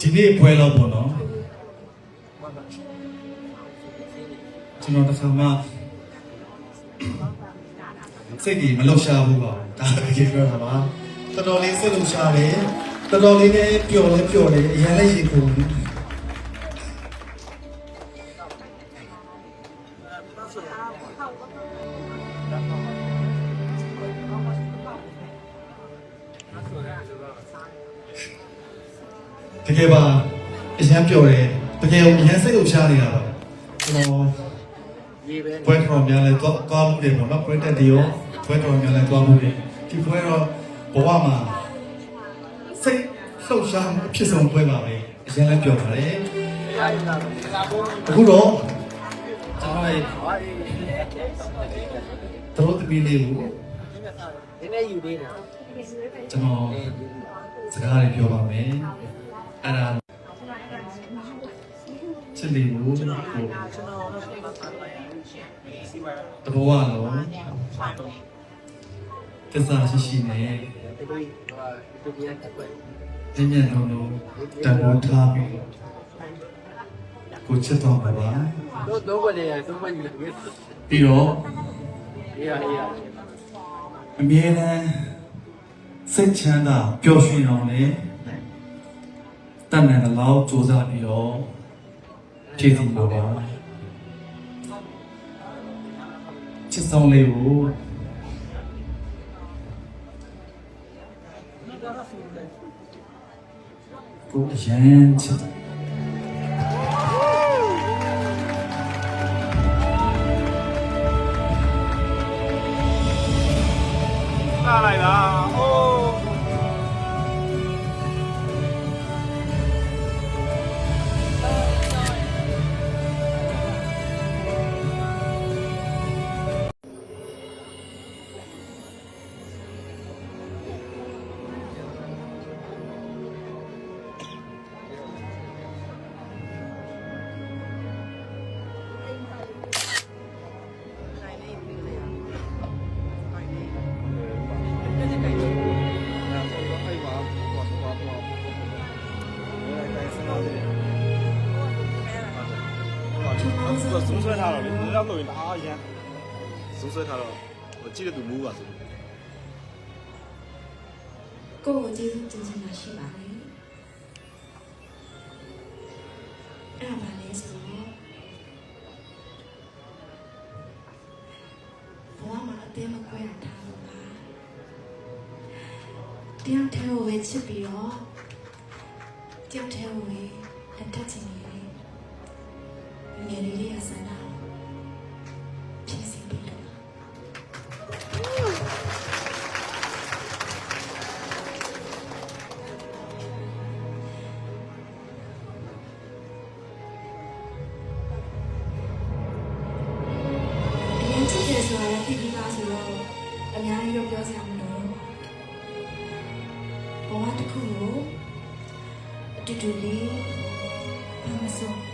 ဒီနေ့ပွဲတော့ပေါ့နော်ကျွန်တော်တစ်ခါမှစိတ်ကြီးမလှုပ်ရှားဘူးပါဒါတကယ်ပြောတာပါတော်တော်လေးစိတ်လှုပ်ရှားတယ်တော်တော်လေးလည်းပျော်လည်းပျော်တယ်အရင်လည်းရေကုန်တယ် တကယ်ပါအရင်ပျော်တယ်တကယ်အရင်စိတ်လှုပ်ရှားနေတာပါကျွန်တော်ရေးပဲပွဲတော်များလဲတော့ကောင်းမှုတွေပေါ့နော်ပွဲတက်တွေရောပွဲတော်များလဲကောင်းမှုတွေဒီပွဲတော့ဘဝမှာစိတ်လှုပ်ရှားမှုအဖြစ်ဆုံးပွဲပါပဲအရင်လည်းပြောပါတယ်အားရတာလာဖို့အခုတော့ကျွန်တော်ရဲ့ဟာဒီတော်သမီးလေးကိုဒီနေ့ယူသေးတယ် ကျွန်တော်အေးစကားလေးပြောပါမယ်အဲ့ဒါချစ်လေးကိုကျွန်တော်ကိုကျွန်တော်တော့စီမံတဘောကတော့တစ္ဆာရှိရှိနဲ့ဒီလိုဟာဒီပြတ်ကွက်ညဉ့်ညံ့လုံးလုံးတန်ဖိုးထားပြီးကိုချစ်တော်ပါပါတော့တော့ဘယ်လဲတော့ဘယ်ယူလဲပြီးတော့အေးရအေးရအမြဲတမ်း စိတ်ချမ်းသာပျော်ရွှင်အောင်လေတတ်နိုင်တဲ့လောက်စူးစမ်းပြီးတော့ဖြည့်ဆည်းပါပါချစ်ဆုံးလေးကိုကိုအရန်ချစ်တယ်လာလိုက်တာ အိုးသူဆုံးဆွဲထားတော့လေဒီလောက်လို့ရင်အားရမ်းဆုံးဆွဲထားတော့ကြည့်တဲ့သူမူးပါဆိုကိုယ့်ကိုကျေးဇူးတင်ချင်တာရှိပါတယ်အဲ့ဒါပါလဲဆိုတော့ဘဝမှာအသေးမကွဲရထားလို့ပါတရားထဲကိုဝေချစ်ပြီးတော့တရားထဲကိုဝေလက်ထပ်ချင်နေတယ် ငယ်လေးလေးအစနာဖြစ်စီပြီးတော့အရင်ချစ်တယ်ဆိုတာလည်းသိပြီးသားဆိုတော့အများကြီးတော့ပြောစရာမလိုဘူးဘဝတစ်ခုကိုအတူတူလေးဘာမဆို